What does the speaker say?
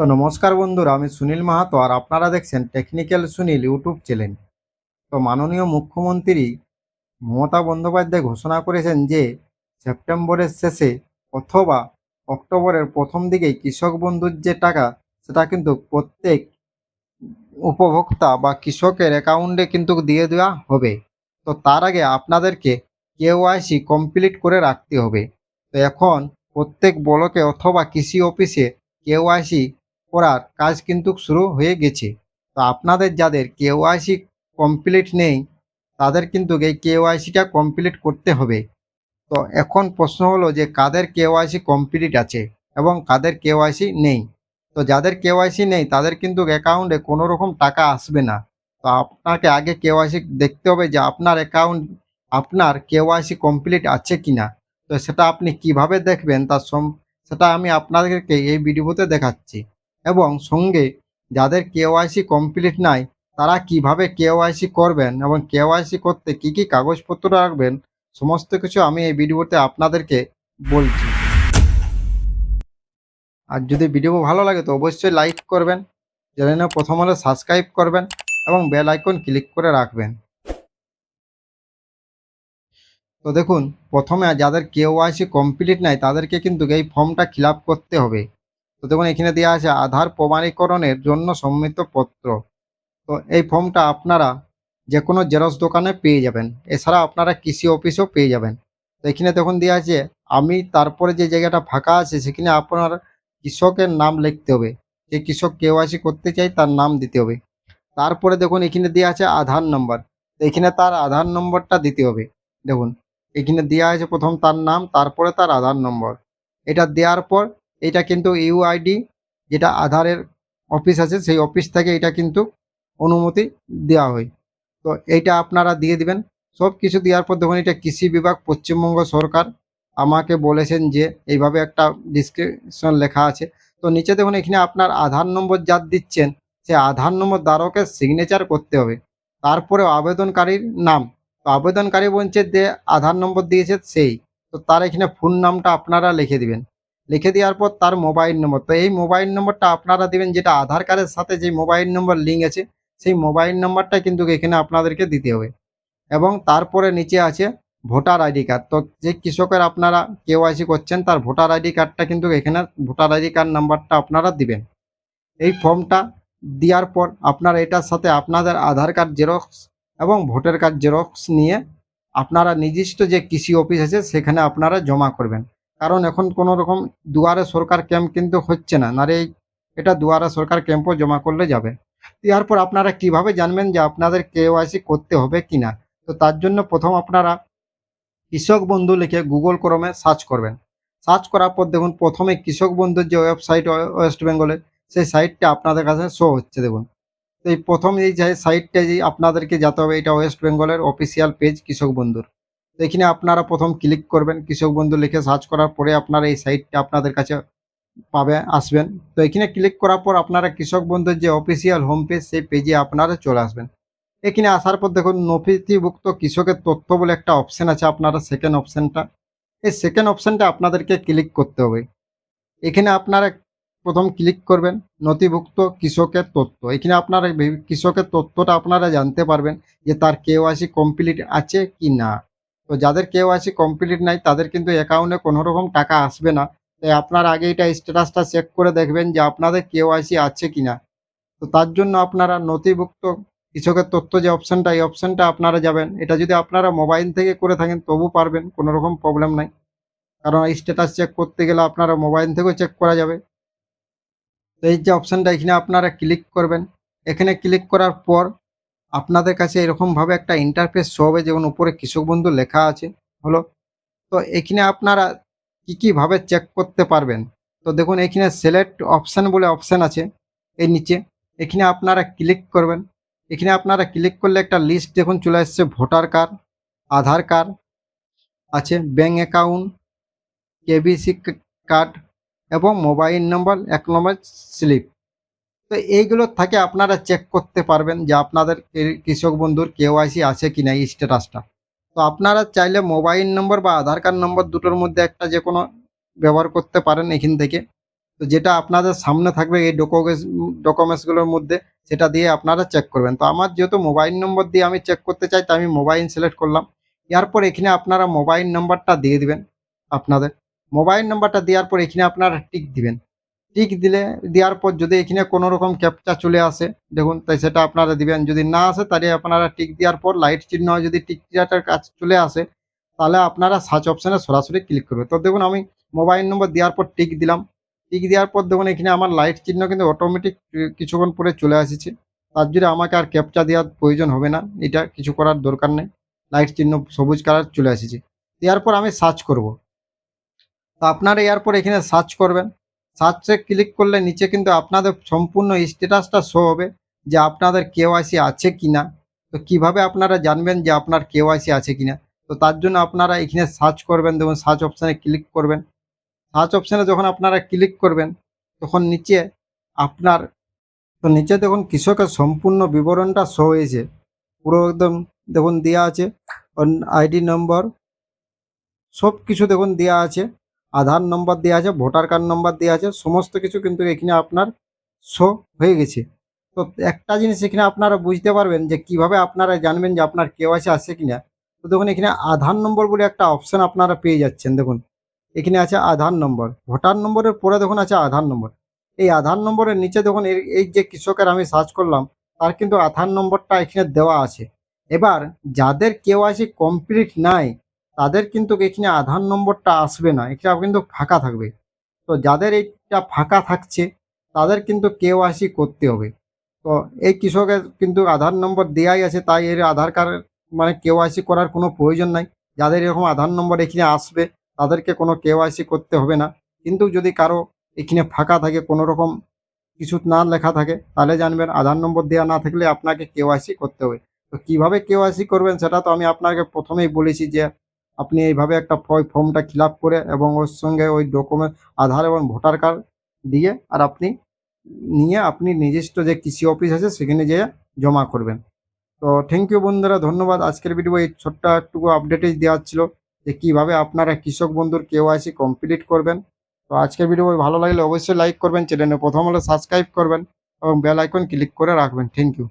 তো নমস্কার বন্ধুরা, আমি সুনীল মাহাতো আর আপনারা দেখছেন টেকনিক্যাল সুনীল ইউটিউব চ্যানেল। তো মাননীয় মুখ্যমন্ত্রী মমতা বন্দ্যোপাধ্যায় ঘোষণা করেছেন যে, সেপ্টেম্বরের শেষে অথবা অক্টোবরের প্রথম দিকেই কৃষক বন্ধুর যে টাকা, সেটা কিন্তু প্রত্যেক উপভোক্তা বা কৃষকের অ্যাকাউন্টে কিন্তু দিয়ে দেওয়া হবে। তো তার আগে আপনাদেরকে কেওয়াইসি কমপ্লিট করে রাখতে হবে। তো এখন প্রত্যেক ব্লকে অথবা কৃষি অফিসে কেওয়াইসি করার কাজ কিন্তু শুরু হয়ে গেছে। তো আপনাদের যাদের কেওয়াইসি কমপ্লিট নেই, তাদের কিন্তু এই কেওয়াইসিটা কমপ্লিট করতে হবে। তো এখন প্রশ্ন হলো যে কাদের কেওয়াইসি কমপ্লিট আছে এবং কাদের কেওয়াইসি নেই? তো যাদের কেওয়াইসি নেই, তাদের কিন্তু অ্যাকাউন্টে কোনো রকম টাকা আসবে না। তো আপনাকে আগে কেওয়াইসি দেখতে হবে যে আপনার অ্যাকাউন্ট আপনার কেওয়াইসি কমপ্লিট আছে কিনা। তো সেটা আপনি কীভাবে দেখবেন তার সেটা আমি আপনাদেরকে এই ভিডিওতে দেখাচ্ছি। এবং সঙ্গে যাদের কেওয়াইসি কমপ্লিট নাই, তারা কীভাবে কেওয়াইসি করবেন এবং কেওয়াইসি করতে কি কি কাগজপত্র রাখবেন, সমস্ত কিছু আমি এই ভিডিওতে আপনাদেরকে বলছি। আর যদি ভিডিও ভালো লাগে তো অবশ্যই লাইক করবেন, চ্যানেলে প্রথম হলে সাবস্ক্রাইব করবেন এবং বেল আইকন ক্লিক করে রাখবেন। তো দেখুন, প্রথমে যাদের কেওয়াইসি কমপ্লিট নাই, তাদেরকে কিন্তু এই ফর্মটা ফিল করতে হবে। তো দেখুন, এখানে দেওয়া আছে আধার প্রমাণীকরণের জন্য সম্মিত পত্র। তো এই ফর্মটা আপনারা যে কোনো জেরক্স দোকানে পেয়ে যাবেন। এছাড়া আপনারা কৃষি অফিসেও পেয়ে যাবেন। তো এখানে দেখুন দেওয়া আছে, আমি তারপরে যে জায়গাটা ফাঁকা আছে, সেখানে আপনার কৃষকের নাম লিখতে হবে। যে কৃষক কেওয়াইসি করতে চাই, তার নাম দিতে হবে। তারপরে দেখুন, এখানে দেওয়া আছে আধার নম্বর। এখানে তার আধার নম্বরটা দিতে হবে। দেখুন, এখানে দেওয়া আছে প্রথম তার নাম, তারপরে তার আধার নম্বর। এটা দেওয়ার পর এটা কিন্তু ইউআইডি যেটা আধারের অফিস আছে, সেই অফিস থেকে এটা কিন্তু অনুমতি দেওয়া হয়। তো এইটা আপনারা দিয়ে দিবেন। সব কিছু দেওয়ার পর দেখুন এটা কৃষি বিভাগ, পশ্চিমবঙ্গ সরকার আমাকে বলেছেন যে এইভাবে একটা ডিসক্রিপশন লেখা আছে। তো নিচে দেখুন, এখানে আপনার আধার নম্বর যার দিচ্ছেন সে আধার নম্বর ধারকের সিগনেচার করতে হবে। তারপরে আবেদনকারীর নাম। তো আবেদনকারী বলছে যে আধার নম্বর দিয়েছে সেই। তো তার এখানে ফোন নামটা আপনারা লিখে দিবেন। লিখে দেওয়ার পর তার মোবাইল নম্বর তো এই মোবাইল নম্বরটা আপনারা দিবেন, যেটা আধার কার্ডের সাথে যে মোবাইল নম্বর লিঙ্ক আছে, সেই মোবাইল নম্বরটা কিন্তু এখানে আপনাদেরকে দিতে হবে। এবং তারপরে নিচে আছে ভোটার আইডি কার্ড তো যে কৃষকের আপনারা কেওয়াইসি করছেন, তার ভোটার আইডি কার্ডটা কিন্তু এখানে ভোটার আইডি কার্ড নাম্বারটা আপনারা দিবেন। এই ফর্মটা দেওয়ার পর আপনারা এটার সাথে আপনাদের আধার কার্ড জেরক্স এবং ভোটার কার্ড জেরক্স নিয়ে আপনারা নির্দিষ্ট যে কৃষি অফিস আছে, সেখানে আপনারা জমা করবেন। কারণ এখন কোনো রকম দুয়ারে সরকার ক্যাম্প কিন্তু হচ্ছে না। নারে এটা দুয়ারে সরকার ক্যাম্পও জমা করলে যাবে। দেওয়ার পর আপনারা কীভাবে জানবেন যে আপনাদের কেওয়াইসি করতে হবে কিনা? তো তার জন্য প্রথম আপনারা কৃষক বন্ধু লিখে গুগল ক্রমে সার্চ করবেন। সার্চ করার পর দেখুন, প্রথমে কৃষক বন্ধুর যে ওয়েবসাইট ওয়েস্ট বেঙ্গলের সেই সাইটটা আপনাদের কাছে শো হচ্ছে দেখুন। তো এই প্রথম এই যে সাইটটা যে আপনাদেরকে যেতে হবে, এটা ওয়েস্ট বেঙ্গলের অফিসিয়াল পেজ কৃষক বন্ধুর। তো এখানে আপনারা প্রথম ক্লিক করবেন। কৃষক বন্ধু লিখে সার্চ করার পরে আপনারা এই সাইটটা আপনাদের কাছে পাবে, আসবেন। তো এখানে ক্লিক করার পর আপনারা কৃষক বন্ধুর যে অফিসিয়াল হোম পেজ সেই পেজে আপনারা চলে আসবেন। এখানে আসার পর দেখুন, নথিভুক্ত কৃষকের তথ্য বলে একটা অপশন আছে আপনারা সেকেন্ড অপশানটা এই সেকেন্ড অপশানটা আপনাদেরকে ক্লিক করতে হবে। এখানে আপনারা প্রথম ক্লিক করবেন, নথিভুক্ত কৃষকের তথ্য। এখানে আপনারা কৃষকের তথ্যটা আপনারা জানতে পারবেন যে তার কেওয়াইসি কমপ্লিট আছে কি না। তো যাদের কেওয়াইসি কমপ্লিট নাই, তাদের কিন্তু অ্যাকাউন্টে কোনো রকম টাকা আসবে না। তাই আপনার আগে এটা স্ট্যাটাসটা চেক করে দেখবেন যে আপনাদের কেওয়াইসি আছে কি না তো তার জন্য আপনারা নথিভুক্ত কৃষকের তথ্য যে অপশনটা এই অপশানটা আপনারা যাবেন। এটা যদি আপনারা মোবাইল থেকে করে থাকেন, তবু পারবেন কোনো রকম প্রবলেম নাই। কারণ স্ট্যাটাস চেক করতে গেলে আপনারা মোবাইল থেকেও চেক করা যাবে। তো এই যে অপশানটা এখানে আপনারা ক্লিক করবেন। এখানে ক্লিক করার পর আপনাদের কাছে এরকমভাবে একটা ইন্টারফেস শো হবে, যেমন উপরে কৃষক বন্ধু লেখা আছে, হলো। তো এখানে আপনারা কী কীভাবে চেক করতে পারবেন? তো দেখুন, এখানে সিলেক্ট অপশান বলে অপশান আছে, এই নিচে। এখানে আপনারা ক্লিক করবেন। এখানে আপনারা ক্লিক করলে একটা লিস্ট দেখুন, চলে আসছে ভোটার কার্ড, আধার কার্ড, আছে ব্যাঙ্ক অ্যাকাউন্ট কেবিসি কার্ড এবং মোবাইল নম্বর এক নম্বর স্লিপ তো এইগুলো থেকে আপনারা চেক করতে পারবেন যে আপনাদের কৃষক বন্ধুর কেওয়াইসি আছে কি না এই স্ট্যাটাসটা তো আপনারা চাইলে মোবাইল নম্বর বা আধার কার্ড নম্বর দুটোর মধ্যে একটা যে কোনো ব্যবহার করতে পারেন এখান থেকে। তো যেটা আপনাদের সামনে থাকবে এই ডকুমেন্টস ডকুমেন্টসগুলোর মধ্যে, সেটা দিয়ে আপনারা চেক করবেন। তো আমার যেহেতু মোবাইল নম্বর দিয়ে আমি চেক করতে চাই, তাই আমি মোবাইল সিলেক্ট করলাম। এরপর এখানে আপনারা মোবাইল নম্বরটা দিয়ে দিবেন আপনাদের। মোবাইল নাম্বারটা দেওয়ার পর এখানে আপনারা টিক দিবেন। টিক দিলে, দেওয়ার পর যদি এখানে কোনো রকম ক্যাপচা চলে আসে, দেখুন, তাই সেটা আপনারা দিবেন। যদি না আসে, তাহলে আপনারা টিক দেওয়ার পর লাইট চিহ্ন যদি টিক দেওয়াটার কাজ চলে আসে, তাহলে আপনারা সার্চ অপশানে সরাসরি ক্লিক করবে। তো দেখুন, আমি মোবাইল নম্বর দেওয়ার পর টিক দিলাম। টিক দেওয়ার পর দেখুন, এখানে আমার লাইট চিহ্ন কিন্তু অটোমেটিক কিছুক্ষণ পরে চলে আসছে। তার জন্য আমাকে আর ক্যাপচা দেওয়ার প্রয়োজন হবে না। এটা কিছু করার দরকার নেই। লাইট চিহ্ন সবুজ কালার চলে আসছে। দেওয়ার পর আমি সার্চ করব। তো আপনারা এরপর এখানে সার্চ করবেন। সার্চে ক্লিক করলে নিচে কিন্তু আপনাদের সম্পূর্ণ স্ট্যাটাসটা শো হবে যে আপনাদের কেওয়াইসি আছে কিনা। তো কীভাবে আপনারা জানবেন যে আপনার কেওয়াইসি আছে কিনা? তো তার জন্য আপনারা এখানে সার্চ করবেন, দেখুন সার্চ অপশানে ক্লিক করবেন। সার্চ অপশানে যখন আপনারা ক্লিক করবেন, তখন নিচে আপনার, তো নিচে দেখুন কৃষকের সম্পূর্ণ বিবরণটা শো হয়েছে। পুরো একদম দেখুন দেওয়া আছে। আইডি নম্বর সব কিছু দেখুন দেওয়া আছে। আধার নম্বর দেওয়া আছে, ভোটার কার্ড নম্বর দেওয়া আছে, সমস্ত কিছু কিন্তু এখানে আপনার শো হয়ে গেছে। তো একটা জিনিস এখানে আপনারা বুঝতে পারবেন যে কীভাবে আপনারা জানবেন যে আপনার কেওয়াইসি আছে কিনা। তো দেখুন, এখানে আধার নম্বর বলে একটা অপশন আপনারা পেয়ে যাচ্ছেন, দেখুন। এখানে আছে আধার নম্বর, ভোটার নম্বরের পরে দেখুন আছে আধার নম্বর। এই আধার নম্বরের নিচে দেখুন, এই- যে কৃষকের আমি সার্চ করলাম, তার কিন্তু আধার নম্বরটা এখানে দেওয়া আছে। এবার, যাদের কেওয়াইসি কমপ্লিট নাই তাদের কিন্তু এখানে আধার নম্বরটা আসবে না এটা কিন্তু ফাঁকা থাকবে। তো যাদের এইটা ফাঁকা থাকছে, তাদের কিন্তু কেওয়াইসি করতে হবে। তো এই কৃষকের কিন্তু আধার নম্বর দেওয়াই আছে, তাই এর আধার কার্ড মানে কেওয়াইসি করার কোনো প্রয়োজন নাই। যাদের এরকম আধার নম্বর এখানে আসবে, তাদেরকে কোনো কেওয়াইসি করতে হবে না। কিন্তু যদি কারও এখানে ফাঁকা থাকে, কোনো রকম কিছু না লেখা থাকে, তাহলে জানবেন আধার নম্বর দেওয়া না থাকলে আপনাকে কেওয়াইসি করতে হবে। তো কীভাবে কেওয়াইসি করবেন সেটা তো আমি আপনাকে প্রথমেই বলেছি যে আপনি এইভাবে একটা ফর্মটা ফিল করে এবং ওর সঙ্গে ওই ডকুমেন্ট আধার এবং ভোটার কার্ড দিয়ে আর আপনি নিয়ে আপনি নিজস্ব যে কৃষি অফিস আছে সেখানে যেয়ে জমা করবেন। তো থ্যাংক ইউ বন্ধুরা, ধন্যবাদ। আজকের ভিডিও এই ছোট্ট একটুকু আপডেটই দেওয়া ছিল যে কীভাবে আপনারা কৃষক বন্ধুর কেওয়াইসি কমপ্লিট করবেন। তো আজকের ভিডিও ভালো লাগলে অবশ্যই লাইক করবেন চ্যানেলে প্রথম হলে সাবস্ক্রাইব করবেন এবং বেল আইকন ক্লিক করে রাখবেন। Thank you